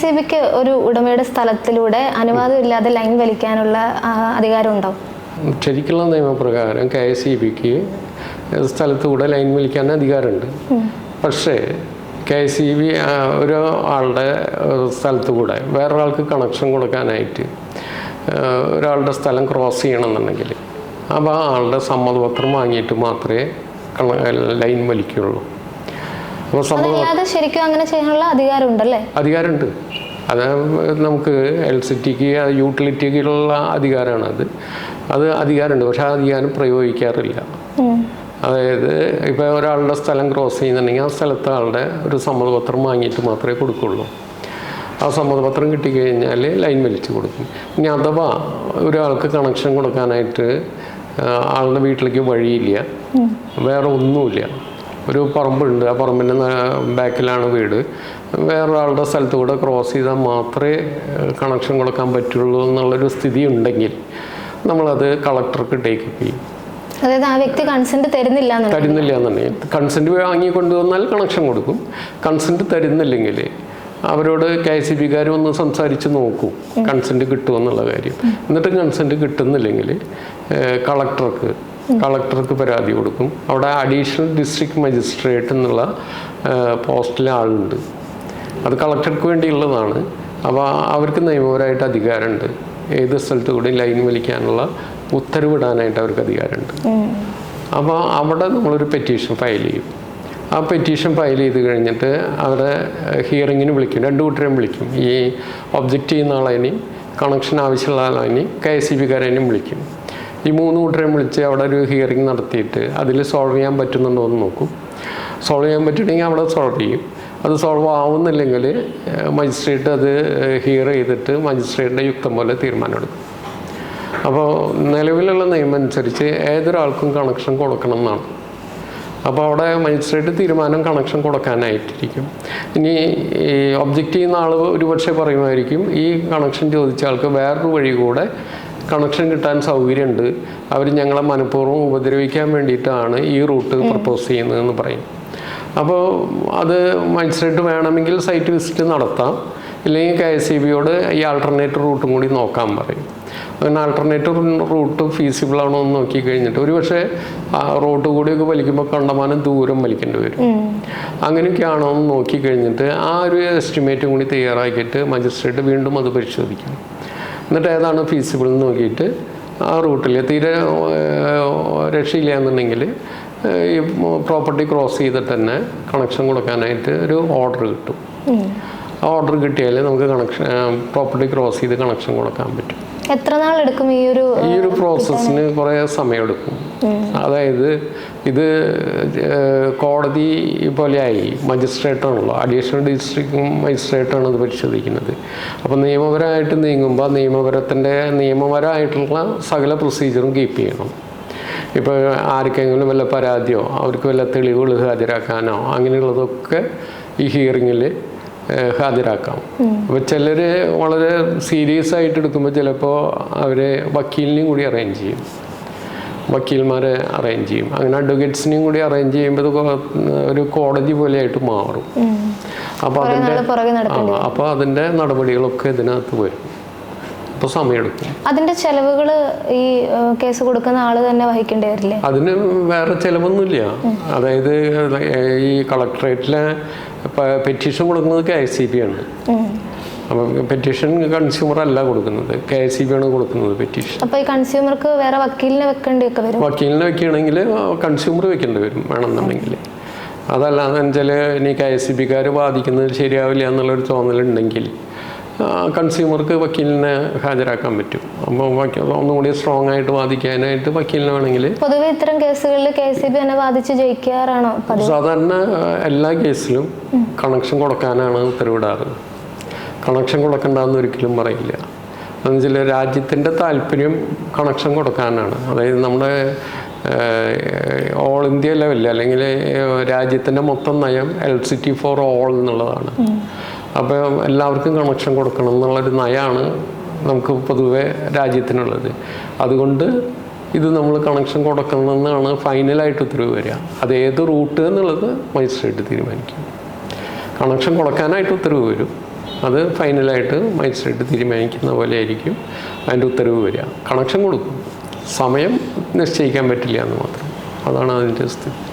C ബിക്ക് ഒരു ഉടമയുടെ സ്ഥലത്തിലൂടെ അനുവാദം ഇല്ലാതെ ലൈൻ വലിക്കാനുള്ള അധികാരം അധികാരമുണ്ടോ? ശരിക്കുള്ള നിയമപ്രകാരം കെ എസ് ഇ ബിക്ക് സ്ഥലത്ത് കൂടെ ലൈൻ വലിക്കാൻ അധികാരമുണ്ട്. പക്ഷേ കെ എസ് ഇ ബി ഒരു ആളുടെ സ്ഥലത്ത് കൂടെ വേറൊരാൾക്ക് കണക്ഷൻ കൊടുക്കാനായിട്ട് ഒരാളുടെ സ്ഥലം ക്രോസ് ചെയ്യണമെന്നുണ്ടെങ്കിൽ അപ്പോൾ ആ ആളുടെ സമ്മതപത്രം വാങ്ങിയിട്ട് മാത്രമേ ലൈൻ വലിക്കുള്ളൂ അപ്പോൾ സമ്മതം ശരിക്കും അങ്ങനെ ചെയ്യാനുള്ള അധികാരമുണ്ടല്ലേ? അധികാരമുണ്ട്. അത് നമുക്ക് എൽ സി ടിക്ക് യൂട്ടിലിറ്റിക്കുള്ള അധികാരമാണ് അത്. അത് അധികാരമുണ്ട്. പക്ഷെ ആ അധികാരം പ്രയോഗിക്കാറില്ല. അതായത് ഇപ്പോൾ ഒരാളുടെ സ്ഥലം ക്രോസ് ചെയ്യുന്നുണ്ടെങ്കിൽ ആ സ്ഥലത്തെ ആളുടെ ഒരു സമ്മതപത്രം വാങ്ങിയിട്ട് മാത്രമേ കൊടുക്കുള്ളൂ. ആ സമ്മതപത്രം കിട്ടിക്കഴിഞ്ഞാൽ ലൈൻ വലിച്ചു കൊടുക്കും. ഇനി അഥവാ ഒരാൾക്ക് കണക്ഷൻ കൊടുക്കാനായിട്ട് ആളുടെ വീട്ടിലേക്ക് വഴിയില്ല. വേറെ ഒന്നുമില്ല. ഒരു പറമ്പുണ്ട്. ആ പറമ്പിന്റെ ബാക്കിലാണ് വീട്. വേറൊരാളുടെ സ്ഥലത്ത് കൂടെ ക്രോസ് ചെയ്താൽ മാത്രമേ കണക്ഷൻ കൊടുക്കാൻ പറ്റുള്ളൂ എന്നുള്ളൊരു സ്ഥിതി ഉണ്ടെങ്കിൽ നമ്മളത് കളക്ടർക്ക് ടേക്ക് ചെയ്യും അതായത് ആ വ്യക്തി കൺസെന്റ് തരുന്നില്ല തരുന്നില്ല എന്നുണ്ടെങ്കിൽ. കൺസെന്റ് വാങ്ങി കൊണ്ടുവന്നാൽ കണക്ഷൻ കൊടുക്കും. കൺസെന്റ് തരുന്നില്ലെങ്കിൽ അവരോട് കെ സി ബിക്കാർ ഒന്ന് സംസാരിച്ച് നോക്കൂ കൺസെന്റ് കിട്ടുമെന്നുള്ള കാര്യം. എന്നിട്ട് കൺസെന്റ് കിട്ടുന്നില്ലെങ്കിൽ കളക്ടർക്ക് കളക്ടർക്ക് പരാതി കൊടുക്കും. അവിടെ അഡീഷണൽ ഡിസ്ട്രിക്ട് മജിസ്ട്രേറ്റ് എന്നുള്ള പോസ്റ്റിലെ ആളുണ്ട്. അത് കളക്ടർക്ക് വേണ്ടിയുള്ളതാണ്. അപ്പോൾ അവർക്ക് നിയമപരമായിട്ട് അധികാരമുണ്ട്. ഏത് സ്ഥലത്ത് കൂടി ലൈൻ വലിക്കാനുള്ള ഉത്തരവിടാനായിട്ട് അവർക്ക് അധികാരമുണ്ട്. അപ്പോൾ അവിടെ നമ്മളൊരു പെറ്റീഷൻ ഫയൽ ചെയ്യും. ആ പെറ്റീഷൻ ഫയൽ ചെയ്ത് കഴിഞ്ഞിട്ട് അവരെ ഹിയറിങ്ങിന് വിളിക്കും. രണ്ടു കൂട്ടരെയും വിളിക്കും. ഈ ഒബ്ജക്റ്റ് ചെയ്യുന്ന ആളതിനെയും കണക്ഷൻ ആവശ്യമുള്ള ആളതിനെയും കെ എസ് സി ബിക്കാരതിനെയും വിളിക്കും. ഈ മൂന്ന് കൂട്ടരെയും വിളിച്ച് അവിടെ ഒരു ഹിയറിംഗ് നടത്തിയിട്ട് അതിൽ സോൾവ് ചെയ്യാൻ പറ്റുന്നുണ്ടോ എന്ന് നോക്കും. സോൾവ് ചെയ്യാൻ പറ്റുന്നെങ്കിൽ അവിടെ സോൾവ് ചെയ്യും. അത് സോൾവ് ആവുന്നില്ലെങ്കിൽ മജിസ്ട്രേറ്റ് അത് ഹിയർ ചെയ്തിട്ട് മജിസ്ട്രേറ്റിന്റെ യുക്തം പോലെ തീരുമാനമെടുക്കും. അപ്പോൾ നിലവിലുള്ള നിയമം അനുസരിച്ച് ഏതൊരാൾക്കും കണക്ഷൻ കൊടുക്കണം എന്നാണ്. അപ്പോൾ അവിടെ മജിസ്ട്രേറ്റ് തീരുമാനം കണക്ഷൻ കൊടുക്കാനായിട്ടിരിക്കും. ഇനി ഈ ഒബ്ജക്റ്റ് ചെയ്യുന്ന ആൾ ഒരുപക്ഷെ പറയുമായിരിക്കും ഈ കണക്ഷൻ ചോദിച്ച ആൾക്ക് വേറൊരു വഴി കൂടെ കണക്ഷൻ കിട്ടാൻ സൗകര്യമുണ്ട്. അവർ ഞങ്ങളെ മനഃപൂർവം ഉപദ്രവിക്കാൻ വേണ്ടിയിട്ടാണ് ഈ റൂട്ട് പ്രപ്പോസ് ചെയ്യുന്നതെന്ന് പറയും. അപ്പോൾ അത് മജിസ്ട്രേറ്റ് വേണമെങ്കിൽ സൈറ്റ് വിസിറ്റ് നടത്താം. ഇല്ലെങ്കിൽ കെ എസ് ഇ ബിയോട് ഈ ആൾട്ടർനേറ്റീവ് റൂട്ടും കൂടി നോക്കാൻ പറയും. അങ്ങനെ ആൾട്ടർനേറ്റീവ് റൂട്ട് ഫീസിബിൾ ആണോ എന്ന് നോക്കി കഴിഞ്ഞിട്ട് ഒരു പക്ഷേ ആ റോഡ് കൂടിയൊക്കെ വലിക്കുമ്പോൾ കണ്ടമാനം ദൂരം വലിക്കേണ്ടി വരും. അങ്ങനെയൊക്കെ ആണോ എന്ന് നോക്കി കഴിഞ്ഞിട്ട് ആ ഒരു എസ്റ്റിമേറ്റും കൂടി തയ്യാറാക്കിയിട്ട് മജിസ്ട്രേറ്റ് വീണ്ടും അത് പരിശോധിക്കും എന്നിട്ട് ഏതാണ് ഫീസിബിൾ എന്ന് നോക്കിയിട്ട് ആ റൂട്ടിൽ തീരെ രക്ഷയില്ല എന്നുണ്ടെങ്കിൽ ഈ പ്രോപ്പർട്ടി ക്രോസ് ചെയ്തിട്ട് തന്നെ കണക്ഷൻ കൊടുക്കാനായിട്ട് ഒരു ഓർഡർ കിട്ടും. ആ ഓർഡർ കിട്ടിയാൽ നമുക്ക് കണക്ഷൻ പ്രോപ്പർട്ടി ക്രോസ് ചെയ്ത് കണക്ഷൻ കൊടുക്കാൻ പറ്റും. എത്ര നാൾ എടുക്കും ഈ ഒരു ഈ ഒരു പ്രോസസ്സിന് കുറേ സമയമെടുക്കും. അതായത് ഇത് കോടതി പോലെയായി മജിസ്ട്രേറ്റാണല്ലോ അഡീഷണൽ ഡിസ്ട്രിക്ട് മജിസ്ട്രേറ്റാണ് ഇത് പരിശോധിക്കുന്നത്. അപ്പോൾ നിയമപരമായിട്ട് നീങ്ങുമ്പോൾ നിയമപരത്തിന്റെ നിയമപരമായിട്ടുള്ള സകല പ്രൊസീജിയറും കീപ്പ് ചെയ്യണം. ഇപ്പോൾ ആർക്കെങ്കിലും വല്ല പരാതിയോ അവർക്ക് വല്ല തെളിവുകൾ ഹാജരാക്കാനോ അങ്ങനെയുള്ളതൊക്കെ ഈ ഹിയറിങ്ങിൽ ഹാജരാക്കാം. അപ്പോൾ ചിലർ വളരെ സീരിയസ് ആയിട്ട് എടുക്കുമ്പോൾ ചിലപ്പോൾ അവരെ വക്കീലിനെയും കൂടി അറേഞ്ച് ചെയ്യും. വക്കീൽമാരെ അറേഞ്ച് ചെയ്യും. അങ്ങനെ അഡ്വക്കേറ്റ്സിനെയും കൂടി അറേഞ്ച് ചെയ്യുമ്പോൾ ഒരു കോടതി പോലെയായിട്ട് മാറും. അപ്പോൾ അതിന്റെ അപ്പോൾ അതിന്റെ നടപടികളൊക്കെ ഇതിനകത്ത് വരും. അപ്പോൾ സമയമെടുക്കും. അതിന്റെ ചെലവുകൾ ഈ കേസ് കൊടുക്കുന്ന ആൾ തന്നെ വഹിക്കേണ്ടി വരില്ലേ? അതിന് വേറെ ചെലവൊന്നുമില്ല. അതായത് ഈ കളക്ടറേറ്റിലെ പെറ്റീഷൻ കൊടുക്കുന്നത് കെ എസ് സി പി ആണ് അപ്പോൾ അപ്പം പെറ്റീഷൻ കൺസ്യൂമർ അല്ല കൊടുക്കുന്നത്. കെ എസ് സി ബി ആണ് കൊടുക്കുന്നത് പെറ്റീഷൻ. അപ്പൊ ഈ കൺസ്യൂമർക്ക് വേറെ വക്കീലിനെ വെക്കേണ്ടി ഒക്കെ വരും? വക്കീലിനെ വെക്കുകയാണെങ്കിൽ കൺസ്യൂമർ വെക്കേണ്ടി വരും വേണമെന്നുണ്ടെങ്കിൽ. അതല്ലാതെ വെച്ചാൽ ഇനി കെ എസ് സി ബിക്കാർ ബാധിക്കുന്നത് ശരിയാവില്ല എന്നുള്ളൊരു തോന്നലുണ്ടെങ്കിൽ കൺസ്യൂമർക്ക് വക്കീലിനെ ഹാജരാക്കാൻ പറ്റും. അപ്പോൾ ഒന്നുകൂടി സ്ട്രോങ് ആയിട്ട് വാദിക്കാനായിട്ട് വക്കീലിനെ വേണമെങ്കിൽ പൊതുവെ ഇത്തരം കേസുകളിൽ കെ സി ബി തന്നെ വാദിച്ച് ജയിക്കാറാണോ സാധാരണ എല്ലാ കേസിലും കണക്ഷൻ കൊടുക്കാനാണ് ഉത്തരവിടാറ്. കണക്ഷൻ കൊടുക്കണ്ടെന്ന് ഒരിക്കലും പറയില്ല. എന്നുവെച്ചാൽ രാജ്യത്തിന്റെ താല്പര്യം കണക്ഷൻ കൊടുക്കാനാണ്. അതായത് നമ്മുടെ ഓൾ ഇന്ത്യ ലെവലിൽ അല്ലെങ്കിൽ രാജ്യത്തിന്റെ മൊത്തം നയം L C T for all എന്നുള്ളതാണ്. അപ്പോൾ എല്ലാവർക്കും കണക്ഷൻ കൊടുക്കണം എന്നുള്ളൊരു നയമാണ് നമുക്ക് പൊതുവെ രാജ്യത്തിനുള്ളത്. അതുകൊണ്ട് ഇത് നമ്മൾ കണക്ഷൻ കൊടുക്കണമെന്നാണ് ഫൈനലായിട്ട് ഉത്തരവ് വരിക. അത് ഏത് റൂട്ട് എന്നുള്ളത് മജിസ്ട്രേറ്റ് തീരുമാനിക്കും. കണക്ഷൻ കൊടുക്കാനായിട്ട് ഉത്തരവ് വരും. അത് ഫൈനലായിട്ട് മജിസ്ട്രേറ്റ് തീരുമാനിക്കുന്ന പോലെ ആയിരിക്കും അതിന്റെ ഉത്തരവ് വരിക. കണക്ഷൻ കൊടുക്കും. സമയം നിശ്ചയിക്കാൻ പറ്റില്ല എന്ന് മാത്രം. അതാണ് അതിന്റെ സ്ഥിതി